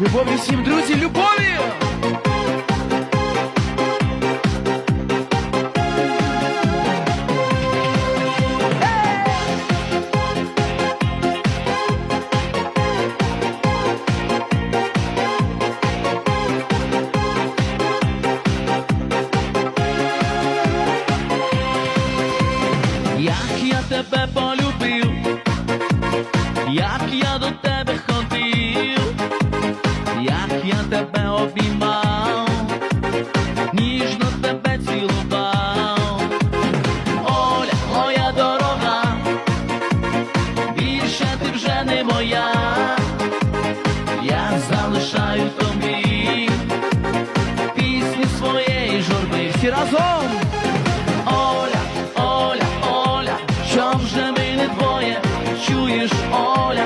Любові всім, друзі, любові! Як я тебе полюбив, як я до тебе тебе обіймав, ніжно тебе цілував, Оля, моя дорога, більше ти вже не моя, я залишаю тобі пісні своєї журби. Всі разом! Оля, Оля, Оля, що вже ми не двоє, чуєш, Оля,